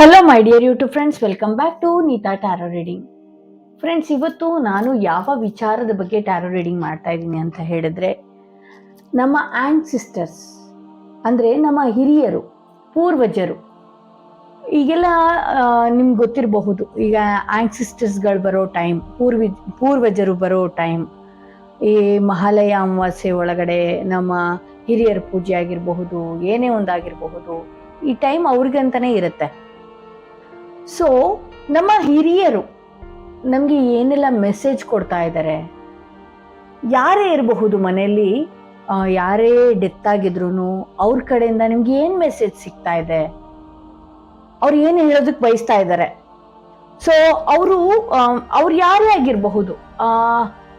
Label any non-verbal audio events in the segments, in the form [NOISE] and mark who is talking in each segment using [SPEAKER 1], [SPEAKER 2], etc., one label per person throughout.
[SPEAKER 1] Hello my dear YouTube friends welcome back to Neeta tarot reading friends ಇವತ್ತು ನಾನು ಯಾವ ವಿಚಾರದ ಬಗ್ಗೆ ಟ್ಯಾರೋ ರೀಡಿಂಗ್ ಮಾಡ್ತಾ ಇದ್ದೀನಿ ಅಂತ ಹೇಳಿದ್ರೆ, ನಮ್ಮ ಆ್ಯಂಡ್ ಸಿಸ್ಟರ್ಸ್ ಅಂದರೆ ನಮ್ಮ ಹಿರಿಯರು, ಪೂರ್ವಜರು, ಈಗೆಲ್ಲ ನಿಮ್ಗೆ ಗೊತ್ತಿರಬಹುದು. ಈಗ ಆ್ಯಂಡ್ ಸಿಸ್ಟರ್ಸ್ಗಳು ಬರೋ ಟೈಮ್ ಪೂರ್ವಿ, ಪೂರ್ವಜರು ಬರೋ ಟೈಮ್ ಈ ಮಹಾಲಯ ಅಮಾವಾಸ್ಯೆ ಒಳಗಡೆ ನಮ್ಮ ಹಿರಿಯರ ಪೂಜೆ ಆಗಿರಬಹುದು, ಏನೇ ಒಂದಾಗಿರಬಹುದು, ಈ ಟೈಮ್ ಅವ್ರಿಗಂತಾನೆ ಇರುತ್ತೆ. ಸೊ ನಮ್ಮ ಹಿರಿಯರು ನಮಗೆ ಏನೆಲ್ಲ ಮೆಸೇಜ್ ಕೊಡ್ತಾ ಇದ್ದಾರೆ ಯಾರೇ ಇರಬಹುದು ಮನೆಯಲ್ಲಿ ಯಾರೇ ಡೆತ್ ಆಗಿದ್ರು ಅವ್ರ ಕಡೆಯಿಂದ ನಿಮ್ಗೆ ಏನು ಮೆಸೇಜ್ ಸಿಗ್ತಾ ಇದೆ? ಅವ್ರು ಏನು ಹೇಳೋದಕ್ಕೆ ಬಯಸ್ತಾ ಇದ್ದಾರೆ ಸೊ ಅವರು ಅವ್ರು ಯಾರೇ ಆಗಿರಬಹುದು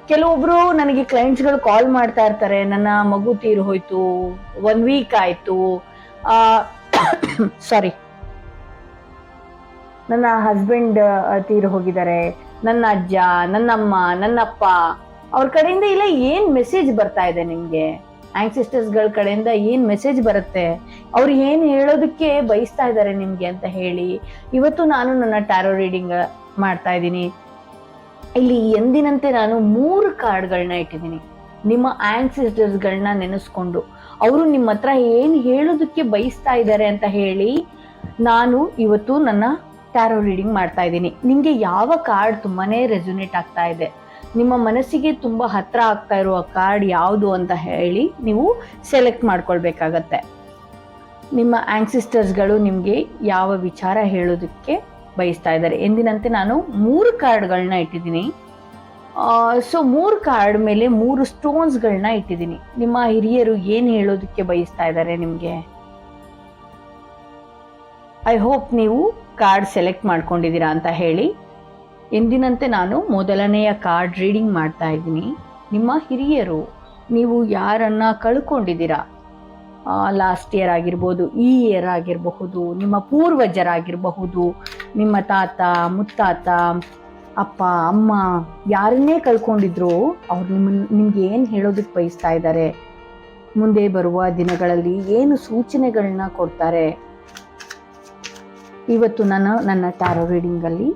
[SPEAKER 1] ಕೆಲವೊಬ್ರು ನನಗೆ ಕ್ಲೈಂಟ್ಸ್ಗಳು ಕಾಲ್ ಮಾಡ್ತಾ ಇರ್ತಾರೆ, ನನ್ನ ಮಗು ತೀರು ಹೋಯ್ತು ಒನ್ ವೀಕ್ ಆಯ್ತು ಸಾರಿ [COUGHS] ನನ್ನ ಹಸ್ಬೆಂಡ್ ತೀರು ಹೋಗಿದ್ದಾರೆ. ನನ್ನ ಅಜ್ಜ, ನನ್ನಮ್ಮ, ನನ್ನಪ್ಪ, ಅವ್ರ ಕಡೆಯಿಂದ ಇಲ್ಲ ಏನ್ ಮೆಸೇಜ್ ಬರ್ತಾ ಇದೆ ನಿಮ್ಗೆ? ಆಂಕ್ಸಿಸ್ಟರ್ಸ್ಗಳ ಕಡೆಯಿಂದ ಏನ್ ಮೆಸೇಜ್ ಬರುತ್ತೆ? ಅವ್ರು ಏನ್ ಹೇಳೋದಕ್ಕೆ ಬಯಸ್ತಾ ಇದ್ದಾರೆ ನಿಮ್ಗೆ ಅಂತ ಹೇಳಿ, ಇವತ್ತು ನಾನು ನನ್ನ ಟ್ಯಾರೋ ರೀಡಿಂಗ್ ಮಾಡ್ತಾ ಇದ್ದೀನಿ. ಇಲ್ಲಿ ಎಂದಿನಂತೆ ನಾನು ಮೂರು ಕಾರ್ಡ್ಗಳನ್ನ ಇಟ್ಟಿದ್ದೀನಿ. ನಿಮ್ಮ ಆಂಕ್ಸಿಸ್ಟರ್ಸ್ಗಳನ್ನ ನೆನೆಸ್ಕೊಂಡು, ಅವರು ನಿಮ್ಮ ಹತ್ರ ಏನ್ ಹೇಳೋದಕ್ಕೆ ಬಯಸ್ತಾ ಇದ್ದಾರೆ ಅಂತ ಹೇಳಿ, ನಾನು ಇವತ್ತು ನನ್ನ ಟ್ಯಾರೋ ರೀಡಿಂಗ್ ಮಾಡ್ತಾ ಇದ್ದೀನಿ. ನಿಮಗೆ ಯಾವ ಕಾರ್ಡ್ ತುಂಬಾನೇ ರೆಸೊನೇಟ್ ಆಗ್ತಾ ಇದೆ? ನಿಮ್ಮ ಮನಸ್ಸಿಗೆ ತುಂಬ ಹತ್ರ ಆಗ್ತಾ ಇರುವ ಕಾರ್ಡ್ ಯಾವುದು ಅಂತ ಹೇಳಿ ನೀವು ಸೆಲೆಕ್ಟ್ ಮಾಡ್ಕೊಳ್ಬೇಕಾಗತ್ತೆ. ನಿಮ್ಮ ಆ್ಯಂಗ್ಸಿಸ್ಟರ್ಸ್ಗಳು ನಿಮಗೆ ಯಾವ ವಿಚಾರ ಹೇಳೋದಕ್ಕೆ ಬಯಸ್ತಾ ಇದ್ದಾರೆ? ಎಂದಿನಂತೆ ನಾನು ಮೂರು ಕಾರ್ಡ್ಗಳನ್ನ ಇಟ್ಟಿದ್ದೀನಿ. ಸೊ ಮೂರು ಕಾರ್ಡ್ ಮೇಲೆ ಮೂರು ಸ್ಟೋನ್ಸ್ಗಳನ್ನ ಇಟ್ಟಿದ್ದೀನಿ. ನಿಮ್ಮ ಹಿರಿಯರು ಏನು ಹೇಳೋದಕ್ಕೆ ಬಯಸ್ತಾ ಇದ್ದಾರೆ ನಿಮಗೆ? ಐ ಹೋಪ್ ನೀವು ಕಾರ್ಡ್ ಸೆಲೆಕ್ಟ್ ಮಾಡ್ಕೊಂಡಿದ್ದೀರಾ ಅಂತ ಹೇಳಿ, ಎಂದಿನಂತೆ ನಾನು ಮೊದಲನೆಯ ಕಾರ್ಡ್ ರೀಡಿಂಗ್ ಮಾಡ್ತಾ ಇದ್ದೀನಿ. ನಿಮ್ಮ ಹಿರಿಯರು, ನೀವು ಯಾರನ್ನ ಕಳ್ಕೊಂಡಿದ್ದೀರಾ? ಲಾಸ್ಟ್ ಇಯರ್ ಆಗಿರ್ಬೋದು, ಈ ಇಯರ್ ಆಗಿರಬಹುದು, ನಿಮ್ಮ ಪೂರ್ವಜರಾಗಿರಬಹುದು, ನಿಮ್ಮ ತಾತ, ಮುತ್ತಾತ, ಅಪ್ಪ, ಅಮ್ಮ, ಯಾರನ್ನೇ ಕಳ್ಕೊಂಡಿದ್ರು ಅವ್ರು ನಿಮ್ಮ ನಿಮ್ಗೆ ಏನು ಹೇಳೋದಕ್ಕೆ ಬಯಸ್ತಾ ಇದ್ದಾರೆ? ಮುಂದೆ ಬರುವ ದಿನಗಳಲ್ಲಿ ಏನು ಸೂಚನೆಗಳನ್ನ ಕೊಡ್ತಾರೆ? ಇವತ್ತು ನಾನು ನನ್ನ ಟ್ಯಾರೋ ರೀಡಿಂಗಲ್ಲಿ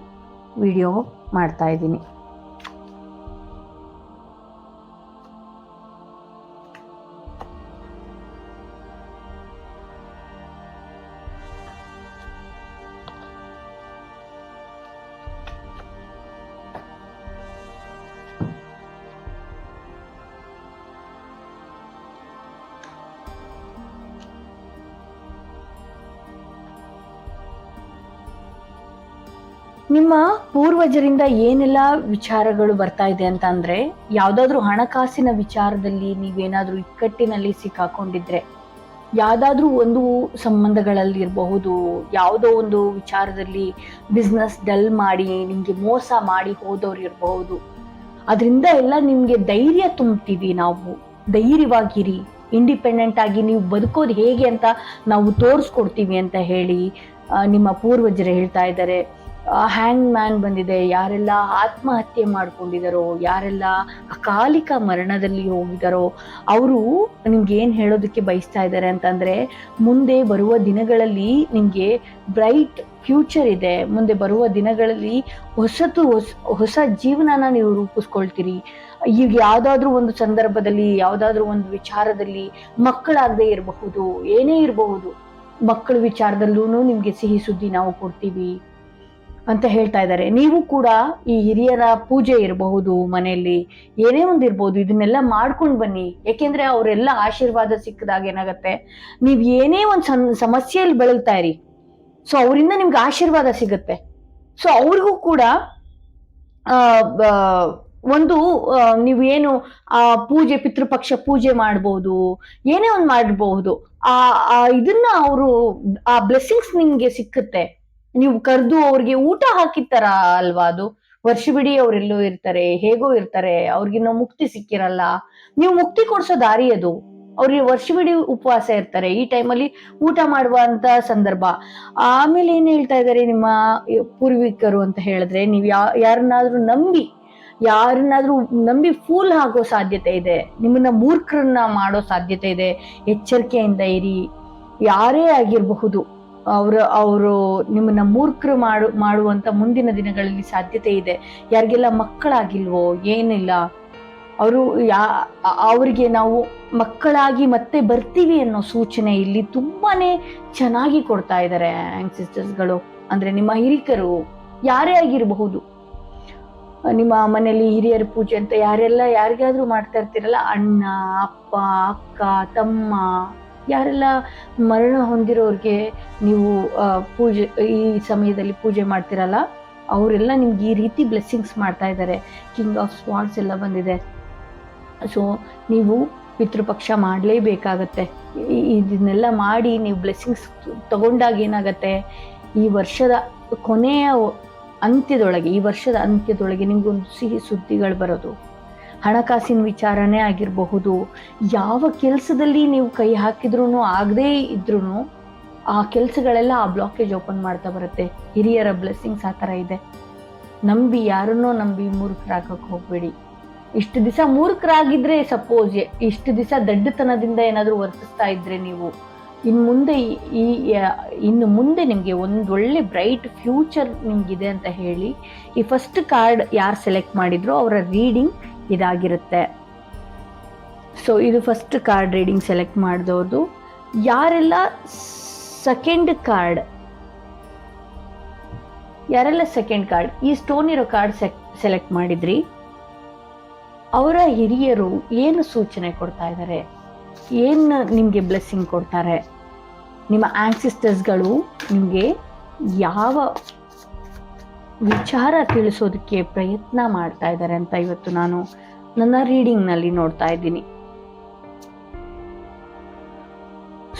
[SPEAKER 1] ವಿಡಿಯೋ ಮಾಡ್ತಾ ನಿಮ್ಮ ಪೂರ್ವಜರಿಂದ ಏನೆಲ್ಲ ವಿಚಾರಗಳು ಬರ್ತಾ ಇದೆ ಅಂತ ಅಂದ್ರೆ, ಯಾವ್ದಾದ್ರು ಹಣಕಾಸಿನ ವಿಚಾರದಲ್ಲಿ ನೀವೇನಾದ್ರೂ ಇಕ್ಕಟ್ಟಿನಲ್ಲಿ ಸಿಕ್ಕಾಕೊಂಡಿದ್ರೆ, ಯಾವ್ದಾದ್ರೂ ಒಂದು ಸಂಬಂಧಗಳಲ್ಲಿ ಇರಬಹುದು, ಯಾವುದೋ ಒಂದು ವಿಚಾರದಲ್ಲಿ ಬಿಸ್ನೆಸ್ ಡಲ್ ಮಾಡಿ, ನಿಮ್ಗೆ ಮೋಸ ಮಾಡಿ ಹೋದವ್ರು ಇರಬಹುದು. ಅದರಿಂದ ಎಲ್ಲ ನಿಮ್ಗೆ ಧೈರ್ಯ ತುಂಬ್ತೀವಿ ನಾವು. ಧೈರ್ಯವಾಗಿರಿ. ಇಂಡಿಪೆಂಡೆಂಟ್ ಆಗಿ ನೀವು ಬದುಕೋದು ಹೇಗೆ ಅಂತ ನಾವು ತೋರಿಸ್ಕೊಡ್ತೀವಿ ಅಂತ ಹೇಳಿ ನಿಮ್ಮ ಪೂರ್ವಜರು ಹೇಳ್ತಾ ಇದ್ದಾರೆ. ಹ್ಯಾಂಗ್ ಮ್ಯಾನ್ ಬಂದಿದೆ, ಯಾರೆಲ್ಲ ಆತ್ಮಹತ್ಯೆ ಮಾಡ್ಕೊಂಡಿದಾರೋ, ಯಾರೆಲ್ಲ ಅಕಾಲಿಕ ಮರಣದಲ್ಲಿ ಹೋಗಿದಾರೋ, ಅವರು ನಿಮ್ಗೆ ಏನು ಹೇಳೋದಕ್ಕೆ ಬಯಸ್ತಾ ಇದ್ದಾರೆ ಅಂತಂದ್ರೆ, ಮುಂದೆ ಬರುವ ದಿನಗಳಲ್ಲಿ ನಿಮಗೆ ಬ್ರೈಟ್ ಫ್ಯೂಚರ್ ಇದೆ. ಮುಂದೆ ಬರುವ ದಿನಗಳಲ್ಲಿ ಹೊಸತು ಹೊಸ ಹೊಸ ಜೀವನನ ನೀವು ರೂಪಿಸ್ಕೊಳ್ತೀರಿ. ಈಗ ಯಾವುದಾದ್ರೂ ಒಂದು ಸಂದರ್ಭದಲ್ಲಿ, ಯಾವುದಾದ್ರೂ ಒಂದು ವಿಚಾರದಲ್ಲಿ ಮಕ್ಕಳಾಗದೇ ಇರಬಹುದು, ಏನೇ ಇರಬಹುದು, ಮಕ್ಕಳ ವಿಚಾರದಲ್ಲೂ ನಿಮಗೆ ಸಿಹಿ ಸುದ್ದಿ ನಾವು ಕೊಡ್ತೀವಿ. ಅಂತ ಹೇಳ್ತಾ ಇದ್ದಾರೆ. ನೀವು ಕೂಡ ಈ ಹಿರಿಯರ ಪೂಜೆ ಇರಬಹುದು, ಮನೆಯಲ್ಲಿ ಏನೇ ಒಂದು ಇರ್ಬೋದು, ಇದನ್ನೆಲ್ಲ ಮಾಡ್ಕೊಂಡು ಬನ್ನಿ. ಯಾಕೆಂದ್ರೆ ಅವರೆಲ್ಲ ಆಶೀರ್ವಾದ ಸಿಕ್ಕಿದಾಗ ಏನಾಗತ್ತೆ? ನೀವು ಏನೇ ಒಂದು ಸಮಸ್ಯೆಯಲ್ಲಿ ಬೆಳಗ್ತಾ ಇರಿ, ಸೊ ಅವರಿಂದ ನಿಮ್ಗೆ ಆಶೀರ್ವಾದ ಸಿಗುತ್ತೆ. ಸೊ ಅವ್ರಿಗೂ ಕೂಡ ಒಂದು ನೀವು ಏನು, ಆ, ಪೂಜೆ, ಪಿತೃಪಕ್ಷ ಪೂಜೆ ಮಾಡ್ಬೋದು, ಏನೇ ಒಂದು ಮಾಡಬಹುದು ಆ ಇದನ್ನ ಅವರು, ಆ ಬ್ಲೆಸ್ಸಿಂಗ್ಸ್ ನಿಮ್ಗೆ ಸಿಕ್ಕುತ್ತೆ. ನೀವು ಕರೆದು ಅವ್ರಿಗೆ ಊಟ ಹಾಕಿತ್ತಾರ ಅಲ್ವಾ ಅದು? ವರ್ಷ ಬಿಡಿ ಅವರೆಲ್ಲೋ ಇರ್ತಾರೆ, ಹೇಗೋ ಇರ್ತಾರೆ ಅವ್ರಿಗಿನ್ನೂ ಮುಕ್ತಿ ಸಿಕ್ಕಿರಲ್ಲ. ನೀವು ಮುಕ್ತಿ ಕೊಡ್ಸೋ ದಾರಿ ಅದು. ಅವ್ರಿಗೆ ಬಿಡಿ ಉಪವಾಸ ಇರ್ತಾರೆ, ಈ ಟೈಮಲ್ಲಿ ಊಟ ಮಾಡುವಂತ ಸಂದರ್ಭ. ಆಮೇಲೆ ಏನ್ ಹೇಳ್ತಾ ಇದ್ದಾರೆ ನಿಮ್ಮ ಪೂರ್ವಿಕರು ಅಂತ ಹೇಳಿದ್ರೆ, ನೀವು ಯಾ, ಯಾರನ್ನಾದ್ರೂ ನಂಬಿ ಯಾರನ್ನಾದ್ರೂ ನಂಬಿ ಫೂಲ್ ಆಗೋ ಸಾಧ್ಯತೆ ಇದೆ. ನಿಮ್ಮನ್ನ ಮೂರ್ಖರನ್ನ ಮಾಡೋ ಸಾಧ್ಯತೆ ಇದೆ. ಎಚ್ಚರಿಕೆಯಿಂದ ಇರಿ. ಯಾರೇ ಆಗಿರಬಹುದು. ಅವರು ಅವರು ನಿಮ್ಮನ್ನ ಮೂರ್ಖರು ಮಾಡು, ಮಾಡುವಂತ ಮುಂದಿನ ದಿನಗಳಲ್ಲಿ ಸಾಧ್ಯತೆ ಇದೆ. ಯಾರಿಗೆಲ್ಲ ಮಕ್ಕಳಾಗಿಲ್ವೋ, ಏನಿಲ್ಲ, ಅವರು ಯಾ, ಅವರಿಗೆ ನಾವು ಮಕ್ಕಳಾಗಿ ಮತ್ತೆ ಬರ್ತೀವಿ ಅನ್ನೋ ಸೂಚನೆ ಇಲ್ಲಿ ತುಂಬಾನೇ ಚೆನ್ನಾಗಿ ಕೊಡ್ತಾ ಇದ್ದಾರೆ ಸಿಸ್ಟರ್ಸ್ಗಳು ಅಂದ್ರೆ ನಿಮ್ಮ ಹಿರಿಕರು ಯಾರೇ ಆಗಿರಬಹುದು. ನಿಮ್ಮ ಮನೆಯಲ್ಲಿ ಹಿರಿಯರ ಪೂಜೆ ಅಂತ ಯಾರೆಲ್ಲ, ಯಾರಿಗಾದ್ರೂ ಮಾಡ್ತಾ ಇರ್ತೀರಲ್ಲ, ಅಣ್ಣ, ಅಪ್ಪ, ಅಕ್ಕ, ತಮ್ಮ ಯಾರೆಲ್ಲ ಮರಣ ಹೊಂದಿರೋರಿಗೆ ನೀವು ಪೂಜೆ, ಈ ಸಮಯದಲ್ಲಿ ಪೂಜೆ ಮಾಡ್ತಿರಲ್ಲ, ಅವರೆಲ್ಲ ನಿಮ್ಗೆ ಈ ರೀತಿ ಬ್ಲೆಸ್ಸಿಂಗ್ಸ್ ಮಾಡ್ತಾ ಇದ್ದಾರೆ. ಕಿಂಗ್ ಆಫ್ ಸ್ವಾಟ್ಸ್ ಎಲ್ಲ ಬಂದಿದೆ. ಸೊ ನೀವು ಪಿತೃಪಕ್ಷ ಮಾಡಲೇಬೇಕಾಗತ್ತೆ. ಇದನ್ನೆಲ್ಲ ಮಾಡಿ ನೀವು ಬ್ಲೆಸ್ಸಿಂಗ್ಸ್ ತಗೊಂಡಾಗ ಏನಾಗತ್ತೆ? ಈ ವರ್ಷದ ಕೊನೆಯ ಅಂತ್ಯದೊಳಗೆ, ಈ ವರ್ಷದ ಅಂತ್ಯದೊಳಗೆ ನಿಮಗೊಂದು ಸಿಹಿ ಸುದ್ದಿಗಳು ಬರೋದು. ಹಣಕಾಸಿನ ವಿಚಾರನೇ ಆಗಿರಬಹುದು. ಯಾವ ಕೆಲಸದಲ್ಲಿ ನೀವು ಕೈ ಹಾಕಿದ್ರೂ ಆಗದೇ ಇದ್ರೂ ಆ ಕೆಲಸಗಳೆಲ್ಲ ಆ ಬ್ಲಾಕೇಜ್ ಓಪನ್ ಮಾಡ್ತಾ ಬರುತ್ತೆ. ಹಿರಿಯರ ಬ್ಲೆಸ್ಸಿಂಗ್ಸ್ ಆ ಥರ ಇದೆ. ನಂಬಿ ಯಾರನ್ನೋ ನಂಬಿ ಮೂರ್ಖರಾಗಕ್ಕೆ ಹೋಗ್ಬೇಡಿ. ಇಷ್ಟು ದಿವಸ ಮೂರ್ಖರಾಗಿದ್ರೆ ಸಪೋಸ್ ಇಷ್ಟು ದಿವಸ ದಡ್ಡತನದಿಂದ ಏನಾದರೂ ವರ್ತಿಸ್ತಾ ಇದ್ರೆ ನೀವು ಇನ್ನು ಮುಂದೆ ಈ- ಇನ್ನು ಮುಂದೆ ನಿಮಗೆ ಒಂದು ಒಳ್ಳೆ ಬ್ರೈಟ್ ಫ್ಯೂಚರ್ ನಿಮಗಿದೆ ಅಂತ ಹೇಳಿ, ಈ ಫಸ್ಟ್ ಕಾರ್ಡ್ ಯಾರು ಸೆಲೆಕ್ಟ್ ಮಾಡಿದ್ರು ಅವರ ರೀಡಿಂಗ್ ಇದಾಗಿರುತ್ತೆ. ಸೊ ಇದು ಫಸ್ಟ್ ಕಾರ್ಡ್ ರೀಡಿಂಗ್ ಸೆಲೆಕ್ಟ್ ಮಾಡಿದವ್ರದ್ದು ಯಾರೆಲ್ಲ ಸೆಕೆಂಡ್ ಕಾರ್ಡ್ ಯಾರೆಲ್ಲ ಸೆಕೆಂಡ್ ಕಾರ್ಡ್ ಈ ಸ್ಟೋನ್ ಇರೋ ಕಾರ್ಡ್ ಸೆಲೆಕ್ಟ್ ಮಾಡಿದ್ರಿ. ಅವರ ಹಿರಿಯರು ಏನು ಸೂಚನೆ ಕೊಡ್ತಾ ಇದ್ದಾರೆ ಏನು ನಿಮಗೆ ಬ್ಲೆಸ್ಸಿಂಗ್ ಕೊಡ್ತಾರೆ? ನಿಮ್ಮ ಆನ್ಸಿಸ್ಟರ್ಸ್ಗಳು ನಿಮಗೆ ಯಾವ ವಿಚಾರ ತಿಳಿಸೋದಕ್ಕೆ ಪ್ರಯತ್ನ ಮಾಡ್ತಾ ಇದ್ದಾರೆ ಅಂತ ಇವತ್ತು ನಾನು ನನ್ನ ರೀಡಿಂಗ್ನಲ್ಲಿ ನೋಡ್ತಾ ಇದ್ದೀನಿ.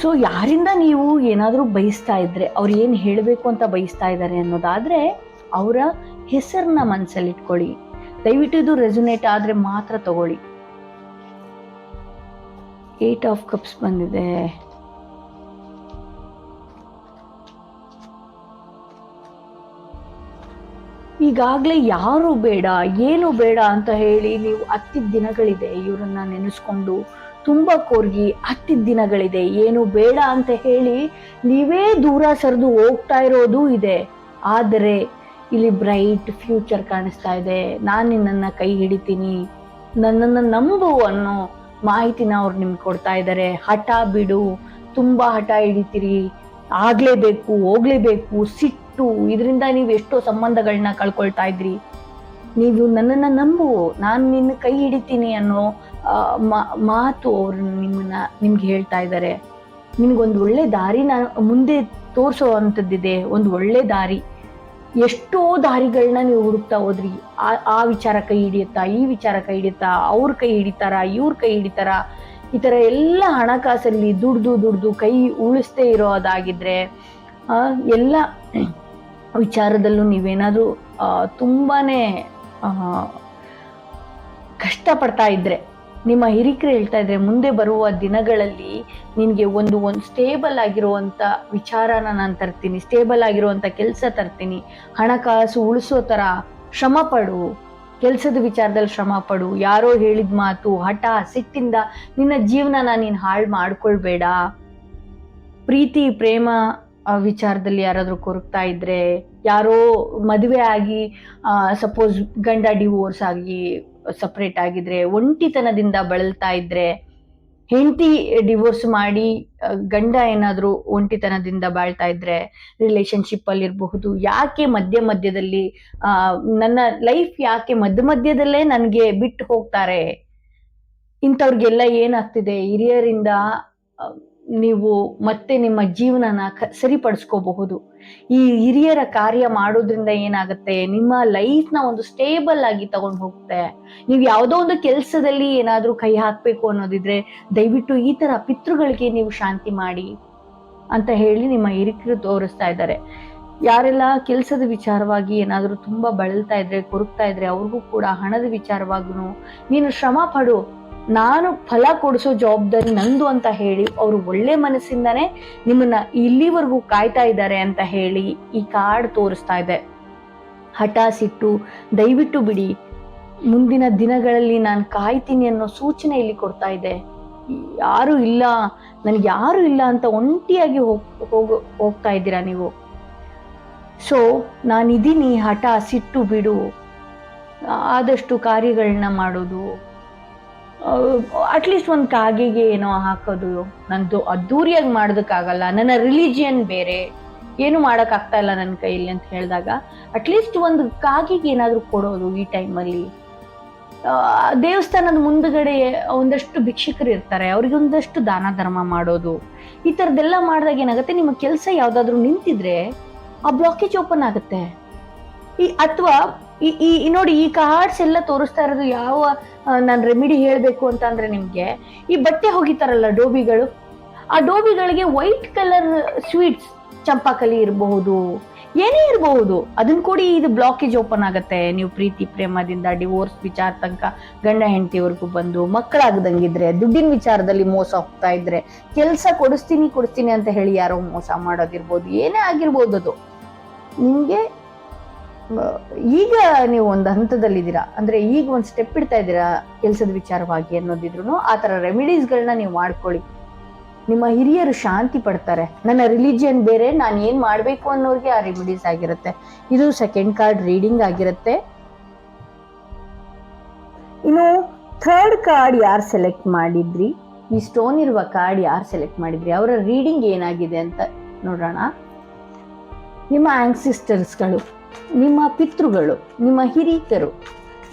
[SPEAKER 1] ಸೊ ಯಾರಿಂದ ನೀವು ಏನಾದರೂ ಬಯಸ್ತಾ ಇದ್ರೆ, ಅವ್ರು ಏನು ಹೇಳಬೇಕು ಅಂತ ಬಯಸ್ತಾ ಇದ್ದಾರೆ ಅನ್ನೋದಾದ್ರೆ, ಅವರ ಹೆಸರನ್ನ ಮನಸ್ಸಲ್ಲಿ ಇಟ್ಕೊಳ್ಳಿ. ದಯವಿಟ್ಟು ಇದು ರೆಸುನೇಟ್ ಆದ್ರೆ ಮಾತ್ರ ತಗೊಳ್ಳಿ. ಏಟ್ ಆಫ್ ಕಪ್ಸ್ ಬಂದಿದೆ. ಈಗಾಗಲೇ ಯಾರು ಬೇಡ, ಏನು ಬೇಡ ಅಂತ ಹೇಳಿ ನೀವು ಹತ್ತಿದ ದಿನಗಳಿದೆ ಇವರನ್ನ ನೆನೆಸ್ಕೊಂಡು ತುಂಬ ಕೋರ್ಗಿ ಹತ್ತಿದ ದಿನಗಳಿದೆ, ಏನು ಬೇಡ ಅಂತ ಹೇಳಿ ನೀವೇ ದೂರ ಸರಿದು ಹೋಗ್ತಾ ಇರೋದು ಇದೆ. ಆದರೆ ಇಲ್ಲಿ ಬ್ರೈಟ್ ಫ್ಯೂಚರ್ ಕಾಣಿಸ್ತಾ ಇದೆ, ನಾನು ನಿನ್ನನ್ನು ಕೈ ಹಿಡಿತೀನಿ, ನನ್ನನ್ನು ನಂಬು ಅನ್ನೋ ಮಾಹಿತಿನ ಅವ್ರು ನಿಮ್ಗೆ ಕೊಡ್ತಾ ಇದ್ದಾರೆ ಹಠ ಬಿಡು, ತುಂಬ ಹಠ ಹಿಡಿತೀರಿ, ಆಗ್ಲೇಬೇಕು, ಹೋಗ್ಲೇಬೇಕು, ಸಿಟ್ಟು ಇದರಿಂದ ನೀವು ಎಷ್ಟೋ ಸಂಬಂಧಗಳನ್ನ ಕಳ್ಕೊಳ್ತಾ ಇದ್ರಿ. ನೀವು ನನ್ನನ್ನು ನಂಬು, ನಾನು ನಿನ್ನ ಕೈ ಹಿಡಿತೀನಿ ಅನ್ನೋ ಮಾತು ಅವರು ನಿಮ್ಮನ್ನ, ನಿಮ್ಗೆ ಹೇಳ್ತಾ ಇದ್ದಾರೆ ನಿನಗೊಂದು ಒಳ್ಳೆ ದಾರಿನ ಮುಂದೆ ತೋರಿಸೋ ಅಂಥದ್ದಿದೆ, ಒಂದು ಒಳ್ಳೆ ದಾರಿ. ಎಷ್ಟೋ ದಾರಿಗಳನ್ನ ನೀವು ಹುಡುಕ್ತಾ ಹೋದ್ರಿ. ಆ ಆ ವಿಚಾರ ಕೈ ಹಿಡಿಯುತ್ತಾ, ಈ ವಿಚಾರ ಕೈ ಹಿಡಿಯುತ್ತಾ, ಅವ್ರ ಕೈ ಹಿಡಿತಾರ, ಇವ್ರ ಕೈ ಹಿಡಿತಾರ, ಈ ಥರ ಎಲ್ಲ ಹಣಕಾಸಲ್ಲಿ ದುಡ್ದು ದುಡ್ದು ಕೈ ಉಳಿಸ್ದೇ ಇರೋದಾಗಿದ್ರೆ ಎಲ್ಲ ವಿಚಾರದಲ್ಲೂ ನೀವೇನಾದರೂ ತುಂಬಾನೇ ಆ, ಕಷ್ಟಪಡ್ತಾ ಇದ್ರೆ ನಿಮ್ಮ ಹಿರಿಕರು ಹೇಳ್ತಾ ಇದ್ರೆ ಮುಂದೆ ಬರುವ ದಿನಗಳಲ್ಲಿ ನಿನಗೆ ಒಂದು ಒಂದು ಸ್ಟೇಬಲ್ ಆಗಿರುವಂಥ ವಿಚಾರನ ನಾನು ತರ್ತೀನಿ ಸ್ಟೇಬಲ್ ಆಗಿರುವಂಥ ಕೆಲಸ ತರ್ತೀನಿ ಹಣಕಾಸು ಉಳಿಸೋ ಥರ ಶ್ರಮ ಪಡು ಕೆಲಸದ ವಿಚಾರದಲ್ಲಿ ಶ್ರಮ ಪಡು ಯಾರೋ ಹೇಳಿದ ಮಾತು ಹಠ ಸಿಟ್ಟಿಂದ ನಿನ್ನ ಜೀವನನ ನೀನು ಹಾಳು ಮಾಡ್ಕೊಳ್ಬೇಡ. ಪ್ರೀತಿ ಪ್ರೇಮ ವಿಚಾರದಲ್ಲಿ ಯಾರಾದರೂ ಕೊರಗ್ತಾ ಇದ್ರೆ, ಯಾರೋ ಮದುವೆ ಆಗಿ ಸಪೋಸ್ ಗಂಡ ಡಿವೋರ್ಸ್ ಆಗಿ ಸಪ್ರೇಟ್ ಆಗಿದ್ರೆ, ಒಂಟಿತನದಿಂದ ಬಳಲ್ತಾ ಇದ್ರೆ, ಹೆಂಡತಿ ಡಿವೋರ್ಸ್ ಮಾಡಿ ಗಂಡ ಏನಾದರೂ ಒಂಟಿತನದಿಂದ ಬಾಳ್ತಾ ಇದ್ರೆ ರಿಲೇಶನ್ಶಿಪ್ ಅಲ್ಲಿ ಇರಬಹುದು. ಯಾಕೆ ಮಧ್ಯ ಮಧ್ಯದಲ್ಲಿ ನನ್ನ ಲೈಫ್ ಯಾಕೆ ಮಧ್ಯ ಮಧ್ಯದಲ್ಲೇ ನನಗೆ ಬಿಟ್ಟು ಹೋಗ್ತಾರೆ? ಇಂಥವ್ರಿಗೆಲ್ಲ ಏನಾಗ್ತಿದೆ? ಹಿರಿಯರಿಂದ ನೀವು ಮತ್ತೆ ನಿಮ್ಮ ಜೀವನನ ಸರಿಪಡಿಸ್ಕೋಬಹುದು. ಈ ಹಿರಿಯರ ಕಾರ್ಯ ಮಾಡೋದ್ರಿಂದ ಏನಾಗುತ್ತೆ, ನಿಮ್ಮ ಲೈಫ್ನ ಒಂದು ಸ್ಟೇಬಲ್ ಆಗಿ ತಗೊಂಡು ಹೋಗುತ್ತೆ. ನೀವು ಯಾವುದೋ ಒಂದು ಕೆಲಸದಲ್ಲಿ ಏನಾದರೂ ಕೈ ಹಾಕಬೇಕು ಅನ್ನೋದಿದ್ರೆ, ದಯವಿಟ್ಟು ಈ ಥರ ಪಿತೃಗಳಿಗೆ ನೀವು ಶಾಂತಿ ಮಾಡಿ ಅಂತ ಹೇಳಿ ನಿಮ್ಮ ಹಿರಿಕರು ತೋರಿಸ್ತಾ ಇದ್ದಾರೆ. ಯಾರೆಲ್ಲ ಕೆಲಸದ ವಿಚಾರವಾಗಿ ಏನಾದರೂ ತುಂಬ ಬಳಲ್ತಾ ಇದ್ರೆ, ಕೊರಗ್ತಾ ಇದ್ರೆ, ಅವ್ರಿಗೂ ಕೂಡ ಹಣದ ವಿಚಾರವಾಗೂ ನೀನು ಶ್ರಮ ಪಡು ನಾನು ಫಲ ಕೊಡಿಸೋ ಜವಾಬ್ದಾರಿ ನಂದು ಅಂತ ಹೇಳಿ ಅವರು ಒಳ್ಳೆ ಮನಸ್ಸಿಂದಾನೇ ನಿಮ್ಮನ್ನ ಇಲ್ಲಿವರೆಗೂ ಕಾಯ್ತಾ ಇದ್ದಾರೆ ಅಂತ ಹೇಳಿ ಈ ಕಾರ್ಡ್ ತೋರಿಸ್ತಾ ಇದೆ. ಹಠ ಸಿಟ್ಟು ದಯವಿಟ್ಟು ಬಿಡಿ. ಮುಂದಿನ ದಿನಗಳಲ್ಲಿ ನಾನು ಕಾಯ್ತೀನಿ ಅನ್ನೋ ಸೂಚನೆ ಇಲ್ಲಿ ಕೊಡ್ತಾ ಇದೆ. ಯಾರು ಇಲ್ಲ. ನನಗೆ ಯಾರು ಇಲ್ಲ ಅಂತ ಒಂಟಿಯಾಗಿ ಹೋಗ್, ಹೋಗ, ಹೋಗ್ತಾ ಇದ್ದೀರಾ ನೀವು? ಸೊ ನಾನಿದ್ದೀನಿ. ಹಠ ಸಿಟ್ಟು ಬಿಡು. ಆದಷ್ಟು ಕಾರ್ಯಗಳನ್ನ ಮಾಡೋದು. ಅಟ್ಲೀಸ್ಟ್ ಒಂದು ಕಾಗೆಗೆ ಏನೋ ಹಾಕೋದು, ನಂದು ಅದ್ದೂರಿಯಾಗಿ ಮಾಡೋದಕ್ಕಾಗಲ್ಲ, ನನ್ನ ರಿಲಿಜಿಯನ್ ಬೇರೆ, ಏನು ಮಾಡೋಕ್ಕಾಗ್ತಾ ಇಲ್ಲ ನನ್ನ ಕೈಯಲ್ಲಿ ಅಂತ ಹೇಳಿದಾಗ ಅಟ್ಲೀಸ್ಟ್ ಒಂದು ಕಾಗೆಗೆ ಏನಾದರೂ ಕೊಡೋದು ಈ ಟೈಮಲ್ಲಿ. ದೇವಸ್ಥಾನದ ಮುಂದುಗಡೆ ಒಂದಷ್ಟು ಭಿಕ್ಷಕರು ಇರ್ತಾರೆ, ಅವ್ರಿಗೆ ಒಂದಷ್ಟು ದಾನ ಧರ್ಮ ಮಾಡೋದು, ಈ ಥರದ್ದೆಲ್ಲ ಮಾಡಿದಾಗ ಏನಾಗುತ್ತೆ ನಿಮ್ಮ ಕೆಲಸ ಯಾವುದಾದ್ರೂ ನಿಂತಿದ್ರೆ ಆ ಬ್ಲಾಕೇಜ್ ಓಪನ್ ಆಗುತ್ತೆ. ಈ, ಅಥವಾ ಈ ಈ ನೋಡಿ, ಈ ಕಾರ್ಡ್ಸ್ ಎಲ್ಲ ತೋರಿಸ್ತಾ ಇರೋದು ಯಾವ ನಾನು ರೆಮಿಡಿ ಹೇಳಬೇಕು ಅಂತ ಅಂದ್ರೆ ನಿಮಗೆ, ಈ ಬಟ್ಟೆ ಹೋಗಿತಾರಲ್ಲ ಡೋಬಿಗಳು, ಆ ಡೋಬಿಗಳಿಗೆ ವೈಟ್ ಕಲರ್ ಸ್ವೀಟ್ಸ್ ಚಂಪಾಕಲಿ ಇರಬಹುದು, ಏನೇ ಇರಬಹುದು ಅದನ್ನ ಕೊಡಿ ಇದು ಬ್ಲಾಕೇಜ್ ಓಪನ್ ಆಗುತ್ತೆ. ನೀವು ಪ್ರೀತಿ, ಪ್ರೇಮದಿಂದ ಡಿವೋರ್ಸ್ ವಿಚಾರ ತನಕ ಗಂಡ ಹೆಂಡತಿವರೆಗೂ ಬಂದು, ಮಕ್ಕಳಾಗದಂಗಿದ್ರೆ, ದುಡ್ಡಿನ ವಿಚಾರದಲ್ಲಿ ಮೋಸ ಹೋಗ್ತಾ ಇದ್ರೆ, ಕೆಲಸ ಕೊಡಿಸ್ತೀನಿ ಕೊಡಿಸ್ತೀನಿ ಅಂತ ಹೇಳಿ ಯಾರೋ ಮೋಸ ಮಾಡೋದಿರ್ಬೋದು, ಏನೇ ಆಗಿರ್ಬೋದು ಅದು. ನಿಮಗೆ ಈಗ ನೀವು ಒಂದು ಹಂತದಲ್ಲಿದ್ದೀರಾ? ಅಂದ್ರೆ ಈಗ ಒಂದು ಸ್ಟೆಪ್ ಇಡ್ತಾ ಇದ್ದೀರಾ ಕೆಲಸದ ವಿಚಾರವಾಗಿ ಅನ್ನೋದಿದ್ರು ಆ ಥರ ರೆಮಿಡೀಸ್ಗಳನ್ನ ನೀವು ಮಾಡ್ಕೊಳ್ಳಿ. ನಿಮ್ಮ ಹಿರಿಯರು ಶಾಂತಿ ಪಡ್ತಾರೆ. ನನ್ನ ರಿಲಿಜಿಯನ್ ಬೇರೆ, ನಾನು ಏನು ಮಾಡಬೇಕು ಅನ್ನೋರಿಗೆ ಆ ರೆಮಿಡೀಸ್ ಆಗಿರುತ್ತೆ. ಇದು ಸೆಕೆಂಡ್ ಕಾರ್ಡ್ ರೀಡಿಂಗ್ ಆಗಿರುತ್ತೆ. ಇನ್ನು ಥರ್ಡ್ ಕಾರ್ಡ್ ಯಾರು ಸೆಲೆಕ್ಟ್ ಮಾಡಿದ್ರಿ? ಈ ಸ್ಟೋನ್ ಇರುವ ಕಾರ್ಡ್ ಯಾರು ಸೆಲೆಕ್ಟ್ ಮಾಡಿದ್ರಿ? ಅವರ ರೀಡಿಂಗ್ ಏನಾಗಿದೆ ಅಂತ ನೋಡೋಣ. ನಿಮ್ಮ ಆಂಕ್ಸಿಸ್ಟರ್ಸ್ಗಳು ನಿಮ್ಮ ಪಿತೃಗಳು, ನಿಮ್ಮ ಹಿರಿಯರು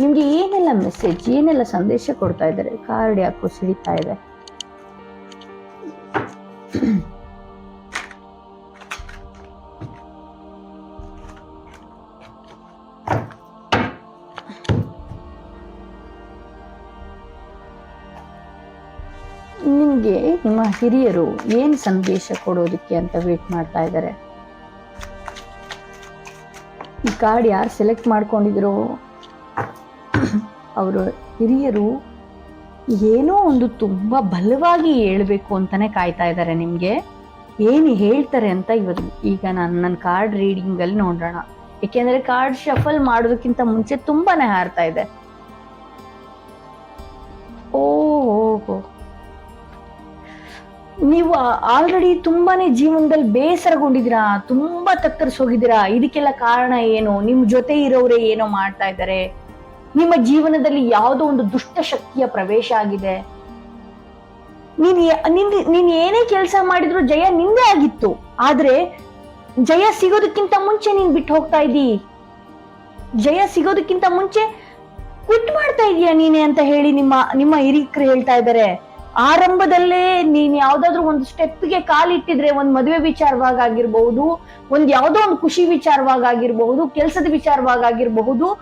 [SPEAKER 1] ನಿಮಗೆ ಏನೆಲ್ಲ ಮೆಸೇಜ್ ಏನೆಲ್ಲ ಸಂದೇಶ ಕೊಡ್ತಾ ಇದ್ದಾರೆ? ಕಾರ್ಡ್ ಯಾಕೋ ಸಿಡಿತಾ ಇದೆ. ನಿಮಗೆ ನಿಮ್ಮ ಹಿರಿಯರು ಏನು ಸಂದೇಶ ಕೊಡೋದಕ್ಕೆ ಅಂತ ವೇಟ್ ಮಾಡ್ತಾ ಇದ್ದಾರೆ? ಈ ಕಾರ್ಡ್ ಯಾರು ಸೆಲೆಕ್ಟ್ ಮಾಡ್ಕೊಂಡಿದ್ರು ಅವರು ಹಿರಿಯರು ಏನೋ ಒಂದು ತುಂಬ ಬಲವಾಗಿ ಹೇಳಬೇಕು ಅಂತಲೇ ಕಾಯ್ತಾ ಇದ್ದಾರೆ ನಿಮಗೆ. ಏನು ಹೇಳ್ತಾರೆ ಅಂತ ಇವತ್ತು ಈಗ ನಾನು ನನ್ನ ಕಾರ್ಡ್ ರೀಡಿಂಗಲ್ಲಿ ನೋಡೋಣ ಏಕೆಂದರೆ ಕಾರ್ಡ್ ಶಫಲ್ ಮಾಡೋದಕ್ಕಿಂತ ಮುಂಚೆ ತುಂಬಾ ಹಾರ್ತಾ ಇದೆ. ಓಹೋ ನೀವು ಆಲ್ರೆಡಿ ತುಂಬಾನೇ ಜೀವನದಲ್ಲಿ ಬೇಸರಗೊಂಡಿದ್ದೀರಾ? ತುಂಬಾ ತತ್ತರಿಸೋಗಿದ್ದೀರಾ? ಇದಕ್ಕೆಲ್ಲ ಕಾರಣ ಏನು? ನಿಮ್ ಜೊತೆ ಇರೋರೇ ಏನೋ ಮಾಡ್ತಾ ಇದ್ದಾರೆ. ನಿಮ್ಮ ಜೀವನದಲ್ಲಿ ಯಾವುದೋ ಒಂದು ದುಷ್ಟ ಶಕ್ತಿಯ ಪ್ರವೇಶ ಆಗಿದೆ. ನಿನ್ ನೀನ್ ಏನೇ ಕೆಲಸ ಮಾಡಿದ್ರು ಜಯ ನಿಂದೇ ಆಗಿತ್ತು. ಆದ್ರೆ ಜಯ ಸಿಗೋದಕ್ಕಿಂತ ಮುಂಚೆ ನೀನ್ ಬಿಟ್ಟು ಹೋಗ್ತಾ ಇದ್ದೀ. ಜಯ ಸಿಗೋದಕ್ಕಿಂತ ಮುಂಚೆ ಕ್ವಿಟ್ ಮಾಡ್ತಾ ಇದೀಯ ನೀನೆ ಅಂತ ಹೇಳಿ ನಿಮ್ಮ ನಿಮ್ಮ ಹಿರಿಕರು ಹೇಳ್ತಾ ಇದ್ದಾರೆ. ಆರಂಭದಲ್ಲೇ ನೀನ್ ಯಾವ್ದಾದ್ರು ಒಂದು ಸ್ಟೆಪ್ಗೆ ಕಾಲಿಟ್ಟಿದ್ರೆ ಒಂದ್ ಮದುವೆ ವಿಚಾರವಾಗಿ ಆಗಿರ್ಬಹುದು ಒಂದ್ ಯಾವ್ದೋ ಒಂದು ಖುಷಿ ವಿಚಾರವಾಗಿ ಆಗಿರಬಹುದು ಕೆಲಸದ ವಿಚಾರವಾಗಿ ಆಗಿರಬಹುದು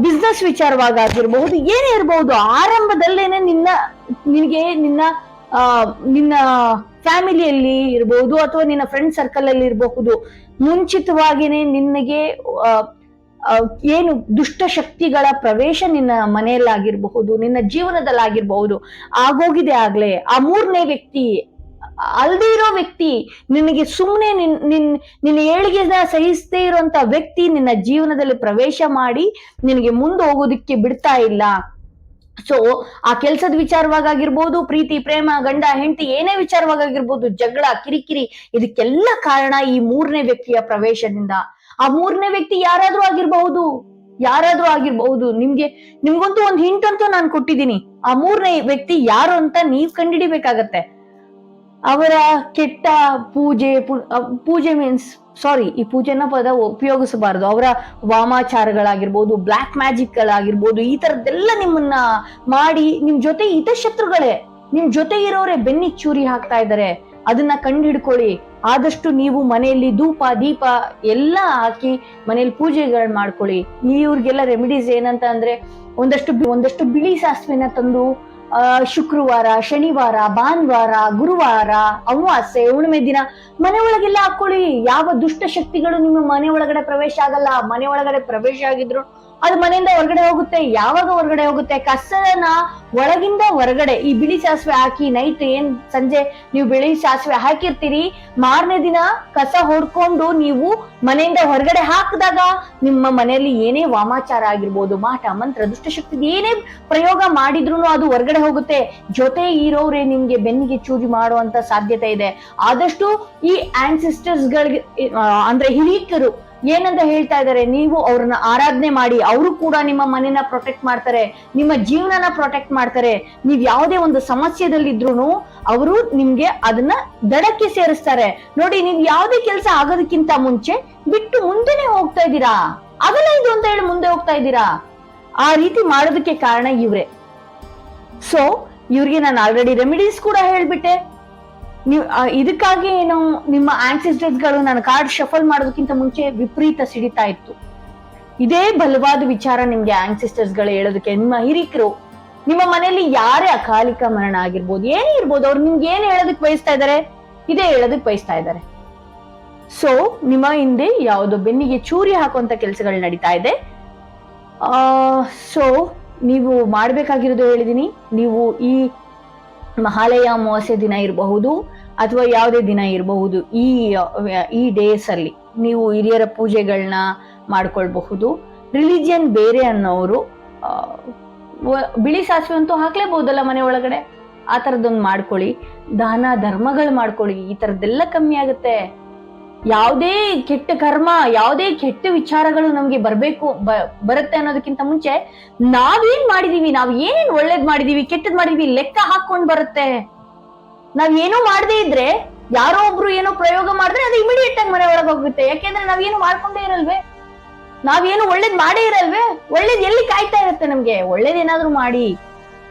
[SPEAKER 1] ಬಿಸ್ನೆಸ್ ವಿಚಾರವಾಗಿ ಆಗಿರಬಹುದು ಏನೇ ಇರಬಹುದು, ಆರಂಭದಲ್ಲೇನೆ ನಿನ್ನ, ನಿನಗೆ ನಿನ್ನ ನಿನ್ನ ಫ್ಯಾಮಿಲಿಯಲ್ಲಿ ಇರಬಹುದು ಅಥವಾ ನಿನ್ನ ಫ್ರೆಂಡ್ ಸರ್ಕಲ್ ಅಲ್ಲಿ ಇರಬಹುದು. ಮುಂಚಿತವಾಗಿನೇ ನಿನಗೆ ಏನು ದುಷ್ಟ ಶಕ್ತಿಗಳ ಪ್ರವೇಶ ನಿನ್ನ ಮನೆಯಲ್ಲಾಗಿರಬಹುದು, ನಿನ್ನ ಜೀವನದಲ್ಲಾಗಿರಬಹುದು, ಆಗೋಗಿದೆ ಆಗ್ಲೇ. ಆ ಮೂರನೇ ವ್ಯಕ್ತಿ, ಅಲ್ದೆ ಇರೋ ವ್ಯಕ್ತಿ, ನಿನಗೆ ಸುಮ್ಮನೆ ನಿನ್ ನಿನ್, ನಿನ್ನ ಏಳಿಗೆನ ಸಹಿಸದೇ ಇರುವಂತ ವ್ಯಕ್ತಿ ನಿನ್ನ ಜೀವನದಲ್ಲಿ ಪ್ರವೇಶ ಮಾಡಿ ನಿನಗೆ ಮುಂದೆ ಹೋಗೋದಿಕ್ಕೆ ಬಿಡ್ತಾ ಇಲ್ಲ. ಸೊ ಆ ಕೆಲಸದ ವಿಚಾರವಾಗಿರ್ಬೋದು ಪ್ರೀತಿ, ಪ್ರೇಮ, ಗಂಡ, ಹೆಂಡತಿ, ಏನೇ ವಿಚಾರವಾಗಿರ್ಬೋದು ಜಗಳ, ಕಿರಿಕಿರಿ, ಇದಕ್ಕೆಲ್ಲ ಕಾರಣ ಈ ಮೂರನೇ ವ್ಯಕ್ತಿಯ ಪ್ರವೇಶದಿಂದ. ಆ ಮೂರನೇ ವ್ಯಕ್ತಿ ಯಾರಾದ್ರೂ ಆಗಿರ್ಬಹುದು ಯಾರಾದ್ರೂ ಆಗಿರ್ಬಹುದು. ನಿಮ್ಗೆ, ನಿಮ್ಗಂತೂ ಒಂದು ಹಿಂಟ್ ಅಂತೂ ನಾನು ಕೊಟ್ಟಿದ್ದೀನಿ. ಆ ಮೂರನೇ ವ್ಯಕ್ತಿ ಯಾರು ಅಂತ ನೀವ್ ಕಂಡಿಡಿಬೇಕಾಗತ್ತೆ. ಅವರ ಕೆಟ್ಟ ಪೂಜೆ ಪೂಜೆ ಮೀನ್ಸ್ ಸಾರಿ ಈ ಪೂಜೆನ ಪದ ಉಪಯೋಗಿಸಬಾರದು. ಅವರ ವಾಮಾಚಾರಗಳಾಗಿರ್ಬೋದು ಬ್ಲ್ಯಾಕ್ ಮ್ಯಾಜಿಕ್ ಗಳಾಗಿರ್ಬೋದು, ಈ ತರದ್ದೆಲ್ಲ ನಿಮ್ಮನ್ನ ಮಾಡಿ ನಿಮ್ ಜೊತೆ ಹಿತಶತ್ರುಗಳೇ. ನಿಮ್ ಜೊತೆ ಇರೋರೆ ಬೆನ್ನಿ ಚೂರಿ ಹಾಕ್ತಾ ಇದ್ದಾರೆ ಅದನ್ನ ಕಂಡು ಹಿಡ್ಕೊಳ್ಳಿ ಆದಷ್ಟು ನೀವು ಮನೆಯಲ್ಲಿ ಧೂಪ ದೀಪ ಎಲ್ಲ ಹಾಕಿ ಮನೆಯಲ್ಲಿ ಪೂಜೆಗಳನ್ನ ಮಾಡ್ಕೊಳ್ಳಿ. ಇವ್ರಿಗೆಲ್ಲ ರೆಮಿಡೀಸ್ ಏನಂತ ಅಂದ್ರೆ ಒಂದಷ್ಟು ಒಂದಷ್ಟು ಬಿಳಿ ಸಾಸಿವೆನ ತಂದು ಆ, ಶುಕ್ರವಾರ ಶನಿವಾರ ಭಾನುವಾರ ಗುರುವಾರ ಅಮಾವಾಸ್ಯೆ ಹುಣ್ಣಿಮೆ ದಿನ ಮನೆ ಒಳಗೆಲ್ಲ ಹಾಕೊಳ್ಳಿ ಯಾವ ದುಷ್ಟ ಶಕ್ತಿಗಳು ನಿಮ್ಮ ಮನೆ ಒಳಗಡೆ ಪ್ರವೇಶ ಆಗಲ್ಲ. ಮನೆ ಒಳಗಡೆ ಪ್ರವೇಶ ಆಗಿದ್ರು ಅದು ಮನೆಯಿಂದ ಹೊರಗಡೆ ಹೋಗುತ್ತೆ, ಯಾವಾಗ ಹೊರಗಡೆ ಹೋಗುತ್ತೆ, ಕಸನ ಒಳಗಿಂದ ಹೊರಗಡೆ, ಈ ಬಿಳಿ ಸಾಸಿವೆ ಹಾಕಿ ನೈಟ್ ಏನ್ ಸಂಜೆ ನೀವು ಬಿಳಿ ಸಾಸಿವೆ ಹಾಕಿರ್ತೀರಿ, ಮಾರನೇ ದಿನ ಕಸ ಹೊಡ್ಕೊಂಡು ನೀವು ಮನೆಯಿಂದ ಹೊರಗಡೆ ಹಾಕಿದಾಗ ನಿಮ್ಮ ಮನೆಯಲ್ಲಿ ಏನೇ ವಾಮಾಚಾರ ಆಗಿರ್ಬೋದು, ಮಾಟ, ಮಂತ್ರ, ದುಷ್ಟಶಕ್ತಿ, ಏನೇ ಪ್ರಯೋಗ ಮಾಡಿದ್ರು ಅದು ಹೊರಗಡೆ ಹೋಗುತ್ತೆ. ಜೊತೆ ಇರೋರೇ ನಿಮ್ಗೆ ಬೆನ್ನಿಗೆ ಚೂಜಿ ಮಾಡುವಂತ ಸಾಧ್ಯತೆ ಇದೆ. ಆದಷ್ಟು ಈ ಆನ್ಸಿಸ್ಟರ್ಸ್ ಗಳಿಗೆ ಅಂದ್ರೆ ಹಿರೀಕರು ಏನಂತ ಹೇಳ್ತಾ ಇದ್ದಾರೆ? ನೀವು ಅವ್ರನ್ನ ಆರಾಧನೆ ಮಾಡಿ, ಅವರು ಕೂಡ ನಿಮ್ಮ ಮನೆನ ಪ್ರೊಟೆಕ್ಟ್ ಮಾಡ್ತಾರೆ, ನಿಮ್ಮ ಜೀವನನ ಪ್ರೊಟೆಕ್ಟ್ ಮಾಡ್ತಾರೆ. ನೀವ್ ಯಾವುದೇ ಒಂದು ಸಮಸ್ಯೆದಲ್ಲಿದ್ರು ಅವರು ನಿಮ್ಗೆ ಅದನ್ನ ದಡಕ್ಕೆ ಸೇರಿಸ್ತಾರೆ. ನೋಡಿ, ನೀವ್ ಯಾವುದೇ ಕೆಲಸ ಆಗೋದಕ್ಕಿಂತ ಮುಂಚೆ ಬಿಟ್ಟು ಮುಂದೆನೆ ಹೋಗ್ತಾ ಇದ್ದೀರಾ? ಆಗಲ್ಲ ಇದು ಅಂತ ಹೇಳಿ ಮುಂದೆ ಹೋಗ್ತಾ ಇದ್ದೀರಾ? ಆ ರೀತಿ ಮಾಡೋದಕ್ಕೆ ಕಾರಣ ಇವ್ರೆ. ಸೊ ಇವ್ರಿಗೆ ನಾನು ಆಲ್ರೆಡಿ ರೆಮಿಡೀಸ್ ಕೂಡ ಹೇಳ್ಬಿಟ್ಟೆ. ನೀವು ಆ, ಇದಕ್ಕಾಗಿ ಏನು ನಿಮ್ಮ ancestors ಗಳು ನಾನು ಕಾರ್ಡ್ ಶಫಲ್ ಮಾಡೋದಕ್ಕಿಂತ ಮುಂಚೆ ವಿಪರೀತ ಸಿಡಿತಾ ಇತ್ತು. ಇದೇ ಬಲವಾದ ವಿಚಾರ ನಿಮ್ಗೆ ಆನ್ಸಿಸ್ಟರ್ಸ್ಗಳು ಹೇಳೋದಕ್ಕೆ. ನಿಮ್ಮ ಹಿರಿಕರು ನಿಮ್ಮ ಮನೆಯಲ್ಲಿ ಯಾರೇ ಅಕಾಲಿಕ ಮರಣ ಆಗಿರ್ಬೋದು ಏನೇ ಇರ್ಬೋದು ಅವ್ರು ನಿಮ್ಗೆ ಏನ್ ಹೇಳೋದಕ್ಕೆ ಬಯಸ್ತಾ ಇದಾರೆ? ಇದೇ ಹೇಳೋದಕ್ಕೆ ಬಯಸ್ತಾ ಇದ್ದಾರೆ ಸೊ ನಿಮ್ಮ ಹಿಂದೆ ಯಾವುದೋ ಬೆನ್ನಿಗೆ ಚೂರಿ ಹಾಕುವಂತ ಕೆಲಸಗಳು ನಡೀತಾ ಇದೆ. ಸೊ ನೀವು ಮಾಡ್ಬೇಕಾಗಿರೋದು ಹೇಳಿದೀನಿ. ನೀವು ಈ ಮಹಾಲಯ ಅಮಾವಾಸ್ಯ ದಿನ ಇರಬಹುದು ಅಥವಾ ಯಾವುದೇ ದಿನ ಇರಬಹುದು ಈ ಈ ಡೇಸ್ ಅಲ್ಲಿ ನೀವು ಹಿರಿಯರ ಪೂಜೆಗಳನ್ನ ಮಾಡ್ಕೊಳ್ಬಹುದು. ರಿಲಿಜಿಯನ್ ಬೇರೆ ಅನ್ನೋರು ಬಿಳಿ ಸಾಸಿವೆ ಅಂತೂ ಹಾಕ್ಲೇಬಹುದಲ್ಲ ಮನೆ ಒಳಗಡೆ? ಆ ಥರದ್ದೊಂದು ಮಾಡ್ಕೊಳ್ಳಿ. ದಾನ ಧರ್ಮಗಳು ಮಾಡ್ಕೊಳ್ಳಿ. ಈ ಥರದ್ದೆಲ್ಲ ಕಮ್ಮಿ ಆಗುತ್ತೆ. ಯಾವುದೇ ಕೆಟ್ಟ ಕರ್ಮ, ಯಾವುದೇ ಕೆಟ್ಟ ವಿಚಾರಗಳು ನಮ್ಗೆ ಬರ್ಬೇಕು ಬರುತ್ತೆ ಅನ್ನೋದಕ್ಕಿಂತ ಮುಂಚೆ ನಾವೇನ್ ಮಾಡಿದೀವಿ, ನಾವ್ ಏನೇನ್ ಒಳ್ಳೇದ್ ಮಾಡಿದೀವಿ, ಕೆಟ್ಟದ್ ಮಾಡಿದೀವಿ, ಲೆಕ್ಕ ಹಾಕೊಂಡ್ ಬರುತ್ತೆ. ನಾವ್ ಏನೋ ಮಾಡದೇ ಇದ್ರೆ, ಯಾರೋ ಒಬ್ರು ಏನೋ ಪ್ರಯೋಗ ಮಾಡಿದ್ರೆ ಅದು ಇಮಿಡಿಯೇಟ್ ಆಗಿ ಮನೆ ಒಳಗೆ ಹೋಗುತ್ತೆ. ಯಾಕೆಂದ್ರೆ ನಾವೇನು ಮಾಡ್ಕೊಂಡೇ ಇರಲ್ವೇ? ನಾವೇನು ಒಳ್ಳೇದ್ ಮಾಡೇ ಇರಲ್ವೇ? ಒಳ್ಳೇದ್ ಎಲ್ಲಿ ಕಾಯ್ತಾ ಇರುತ್ತೆ ನಮ್ಗೆ? ಒಳ್ಳೇದೇನಾದ್ರೂ ಮಾಡಿ.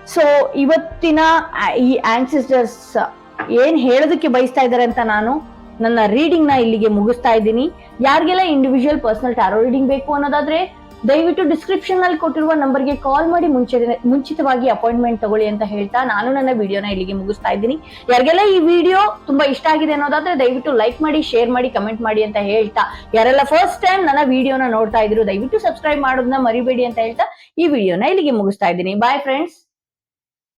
[SPEAKER 1] ಸೊ ಇವತ್ತಿನ ಈ ಆನ್ಸಿಸ್ಟರ್ಸ್ ಏನ್ ಹೇಳೋದಕ್ಕೆ ಬಯಸ್ತಾ ಇದ್ದಾರೆ ಅಂತ ನಾನು ನನ್ನ ರೀಡಿಂಗ್ನ ಇಲ್ಲಿಗೆ ಮುಗಿಸ್ತಾ ಇದ್ದೀನಿ. ಯಾರಿಗೆಲ್ಲ ಇಂಡಿವಿಜುವಲ್ ಪರ್ಸನಲ್ ಟ್ಯಾರೋ ರೀಡಿಂಗ್ ಬೇಕು ಅನ್ನೋದಾದ್ರೆ, ದಯವಿಟ್ಟು ಡಿಸ್ಕ್ರಿಪ್ಷನ್ನಲ್ಲಿ ಕೊಟ್ಟಿರುವ ನಂಬರ್ಗೆ ಕಾಲ್ ಮಾಡಿ ಮುಂಚೆ ಮುಂಚಿತವಾಗಿ ಅಪಾಯಿಂಟ್ಮೆಂಟ್ ತಗೊಳ್ಳಿ ಅಂತ ಹೇಳ್ತಾ ನಾನು ನನ್ನ ವಿಡಿಯೋನ ಇಲ್ಲಿಗೆ ಮುಗಿಸ್ತಾ ಇದ್ದೀನಿ. ಯಾರಿಗೆಲ್ಲ ಈ ವಿಡಿಯೋ ತುಂಬಾ ಇಷ್ಟ ಆಗಿದೆ ಅನ್ನೋದಾದ್ರೆ, ದಯವಿಟ್ಟು ಲೈಕ್ ಮಾಡಿ ಶೇರ್ ಮಾಡಿ ಕಮೆಂಟ್ ಮಾಡಿ ಅಂತ ಹೇಳ್ತಾ. ಯಾರೆಲ್ಲ ಫಸ್ಟ್ ಟೈಮ್ ನನ್ನ ವಿಡಿಯೋನ ನೋಡ್ತಾ ಇದ್ರು, ದಯವಿಟ್ಟು ಸಬ್ಸ್ಕ್ರೈಬ್ ಮಾಡೋದನ್ನ ಮರಿಬೇಡಿ ಅಂತ ಹೇಳ್ತಾ ಈ ವಿಡಿಯೋನ ಇಲ್ಲಿಗೆ ಮುಗಿಸ್ತಾ ಇದ್ದೀನಿ. Bye friends